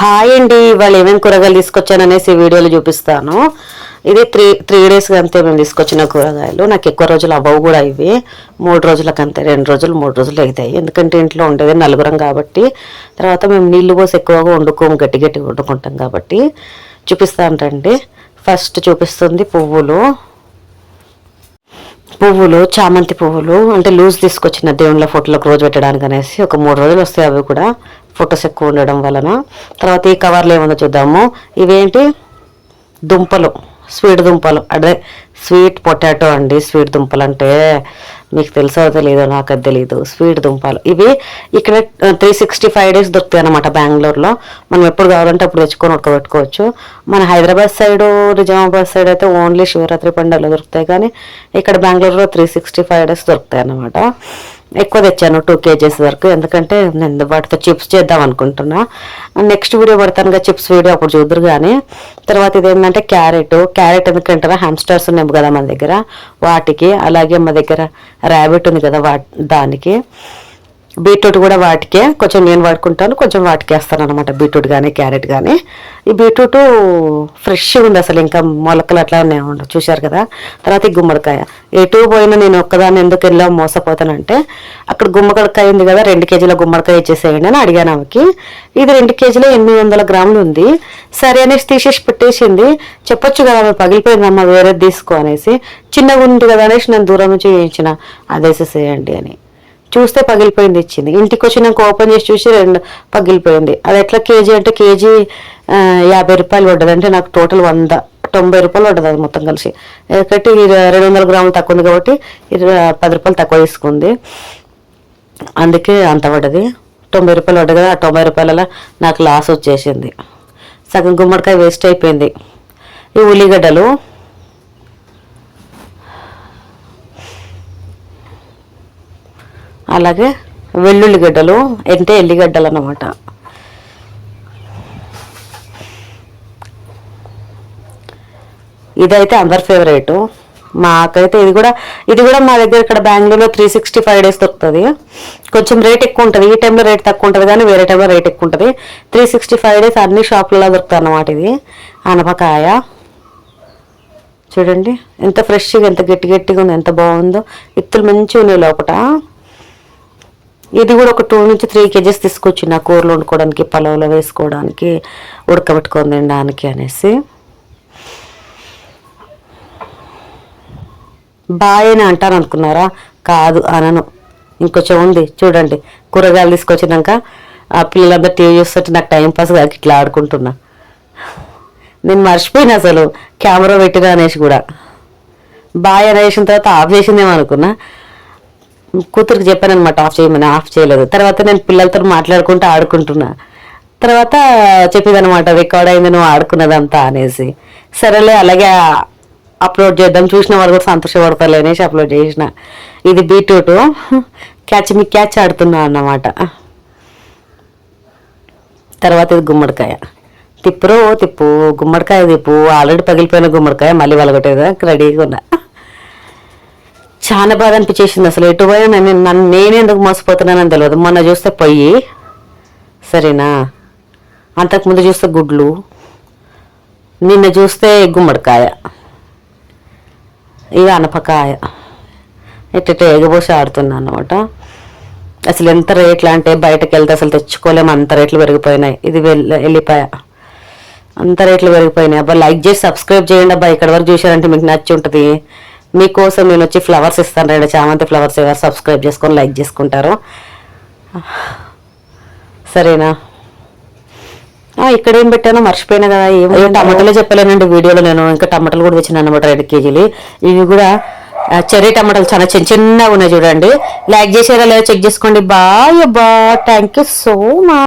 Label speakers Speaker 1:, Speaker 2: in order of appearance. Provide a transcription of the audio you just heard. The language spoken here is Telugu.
Speaker 1: హాయ్ అండి ఇవాళ ఏమేమి కూరగాయలు తీసుకొచ్చాను అనేసి వీడియోలో చూపిస్తాను. ఇది త్రీ త్రీ డేస్ అంతే మేము తీసుకొచ్చిన కూరగాయలు. నాకు ఎక్కువ రోజులు అవ్వవు కూడా ఇవి. మూడు రోజులకంతే రెండు రోజులు మూడు రోజులు అవుతాయి ఎందుకంటే ఇంట్లో ఉండేది నలుగురం కాబట్టి. తర్వాత మేము నీళ్ళు పోసి ఎక్కువగా వండుకోము గట్టి గట్టి వండుకుంటాం కాబట్టి. చూపిస్తాను రండి. ఫస్ట్ చూపిస్తుంది పువ్వులు. పువ్వులు చామంతి పువ్వులు. అంటే లూజ్ తీసుకొచ్చిన దేవుళ్ళ ఫోటోలకు రోజు పెట్టడానికి అనేసి ఒక మూడు రోజులు వస్తాయి అవి కూడా. ఫొటోస్ ఎక్కువ ఉండడం వలన. తర్వాత ఈ కవర్లు ఏముందో చూద్దాము. ఇవేంటి? దుంపలు. స్వీట్ దుంపలు. అదే స్వీట్ పొటాటో అండి స్వీట్ దుంపలు అంటే మీకు తెలుసో తెలీదో నాకు అది తెలీదు. స్వీట్ దుంపలు. ఇవి ఇక్కడ త్రీ సిక్స్టీ ఫైవ్ డేస్ దొరుకుతాయి అనమాట బెంగళూరులో. మనం ఎప్పుడు కావాలంటే అప్పుడు తెచ్చుకొని ఉడకబెట్టుకోవచ్చు. మన హైదరాబాద్ సైడ్ నిజామాబాద్ సైడ్ అయితే ఓన్లీ శివరాత్రి పండుగలు దొరుకుతాయి. కానీ ఇక్కడ బెంగళూరులో త్రీ సిక్స్టీ ఫైవ్ డేస్ దొరుకుతాయి అన్నమాట. ఎక్కువ తెచ్చాను టూ కేజీస్ వరకు. ఎందుకంటే నేను వాటితో చిప్స్ చేద్దాం అనుకుంటున్నా. నెక్స్ట్ వీడియో పడతానుగా చిప్స్ వీడియో అప్పుడు చూద్దరు కానీ తర్వాత ఇదేంటంటే క్యారెట్. క్యారెట్ ఎందుకంటారా హ్యామ్స్టర్స్ ఉన్నాయి కదా మన దగ్గర. వాటికి. అలాగే మా దగ్గర ర్యాబిట్ ఉంది కదా వా దానికి. బీట్రూట్ కూడా వాటికే కొంచెం నేను వాడుకుంటాను కొంచెం వాటికి వేస్తాను అనమాట బీట్రూట్ కానీ క్యారెట్ కానీ ఈ బీట్రూట్ ఫ్రెష్గా ఉంది అసలు ఇంకా మొలకలు అట్లానే ఉండవు చూశారు కదా? తర్వాత ఈ గుమ్మడికాయ. ఎటు పోయినా నేను ఒక్కదాన్ని ఎందుకు వెళ్ళా మోసపోతానంటే అక్కడ గుమ్మడికాయ ఉంది కదా రెండు కేజీల గుమ్మడికాయ ఇచ్చేసేయండి అని అడిగాను ఆమెకి. ఇది రెండు కేజీలు ఎనిమిది వందల గ్రాములు ఉంది. సరే అనేసి తీసేసి పెట్టేసింది. చెప్పొచ్చు కదా ఆమె పగిలిపోయిందమ్మా వేరేది తీసుకో అనేసి. చిన్నగా ఉంది కదా అనేసి నేను దూరం నుంచి వేయించిన అదేసేసేయండి అని. చూస్తే పగిలిపోయింది ఇచ్చింది. ఇంటికి వచ్చినాక ఓపెన్ చేసి చూసి రెండు పగిలిపోయింది. అది ఎట్లా కేజీ అంటే కేజీ యాభై రూపాయలు పడ్డది. అంటే నాకు టోటల్ వంద తొంభై రూపాయలు పడ్డది అది మొత్తం కలిసి. ఒకటి రెండు వందల గ్రాములు తక్కువ ఉంది కాబట్టి పది రూపాయలు తక్కువ తీసుకుంది. అందుకే అంత పడ్డది. తొంభై రూపాయలు పడ్డది కదా ఆ తొంభై రూపాయల నాకు లాస్ వచ్చేసింది. సగం గుమ్మడికాయ వేస్ట్ అయిపోయింది. ఈ ఉల్లిగడ్డలు అలాగే వెల్లుల్లిగడ్డలు అంటే ఎల్లిగడ్డలు అన్నమాట ఇదైతే అందరి ఫేవరెట్. మాకైతే ఇది కూడా ఇది కూడా మా దగ్గర ఇక్కడ బెంగళూరులో త్రీ సిక్స్టీ ఫైవ్ డేస్ దొరుకుతుంది. కొంచెం రేట్ ఎక్కువ ఉంటుంది. ఈ టైంలో రేట్ తక్కువ ఉంటుంది కానీ వేరే టైంలో రేట్ ఎక్కువ ఉంటుంది. త్రీ సిక్స్టీ ఫైవ్ డేస్ అన్ని షాపులలో దొరుకుతుంది అన్నమాట ఇది. అనపకాయ చూడండి ఎంత ఫ్రెష్గా ఎంత గట్టి గట్టిగా ఉంది ఎంత బాగుందో. ఇత్తులు మంచిగా ఉన్నాయి లోపల ఇది కూడా ఒక టూ నుంచి త్రీ కేజెస్ తీసుకొచ్చిన కూరలు వండుకోవడానికి పలావులో వేసుకోవడానికి ఉడకబెట్టుకొని తినడానికి అనేసి. బాయని అంటాను అనుకున్నారా? కాదు అనను. ఇంకొంచెం ఉంది చూడండి. కూరగాయలు తీసుకొచ్చినాక ఆ పిల్లలందరూ టీవీ చూస్తుంటే నాకు టైం పాస్ కాక ఇట్లా ఆడుకుంటున్నా. నేను మర్చిపోయిన అసలు. కెమెరా పెట్టినా అనేసి కూడా. బాయ్ అనేసిన తర్వాత ఆఫ్ చేసిందేమో అనుకున్నా. కూతురికి చెప్పాను అనమాట ఆఫ్ చేయమని ఆఫ్ చేయలేదు. తర్వాత నేను పిల్లలతో మాట్లాడుకుంటూ ఆడుకుంటున్నా. తర్వాత చెప్పేదనమాట రికార్డ్ అయింది నువ్వు ఆడుకున్నదంతా అనేసి. సరేలే అలాగే అప్లోడ్ చేద్దాం. చూసిన వాళ్ళు కూడా సంతోషపడతారు అనేసి అప్లోడ్ చేసిన. ఇది బీట్రూట్. క్యాచ్ మీ క్యాచ్ ఆడుతున్నా అన్నమాట. తర్వాత ఇది గుమ్మడికాయ. తిప్పురో తిప్పు. గుమ్మడికాయ తిప్పు. ఆల్రెడీ పగిలిపోయిన గుమ్మడికాయ మళ్ళీ వలగొట్టేదా. రెడీగా ఉన్నా. చాలా బాధ అనిపించేసింది అసలు. ఎటు పోయినా నేను నన్ను నేనే ఎందుకు మోసపోతున్నానని తెలియదు మొన్న చూస్తే పొయ్యి. సరేనా? అంతకుముందు చూస్తే గుడ్లు. నిన్న చూస్తే గుమ్మడికాయ. ఇది అనపకాయ. ఎట్ట ఎగబోసి ఆడుతున్నా అనమాట అసలు ఎంత రేట్లు అంటే బయటకు వెళ్తే అసలు తెచ్చుకోలేము. అంత రేట్లు పెరిగిపోయినాయి. ఇది వెళ్ళి వెళ్ళిపోయా అంత రేట్లు పెరిగిపోయినాయి. అబ్బా లైక్ చేసి సబ్స్క్రైబ్ చేయండి అబ్బా. ఇక్కడ వరకు చూశారంటే మీకు నచ్చి ఉంటుంది. మీకోసం నేను వచ్చి ఫ్లవర్స్ ఇస్తాను రెండు చామంతి ఫ్లవర్స్ ఎవరు సబ్స్క్రైబ్ చేసుకొని లైక్ చేసుకుంటారు. సరేనా? ఇక్కడ ఏం పెట్టానో మర్చిపోయినా కదా ఏం టమాటాలే చెప్పలేనండి వీడియోలో నేను. ఇంకా టమాటాలు కూడా తెచ్చిన అనమాట రెండు కేజీలు. ఇవి కూడా చెర్రీ టమాటాలు చాలా చిన్న చిన్నగా ఉన్నాయి చూడండి. లైక్ చేసారా లేదా చెక్ చేసుకోండి. బాయ్ బా థ్యాంక్ యూ సో మచ్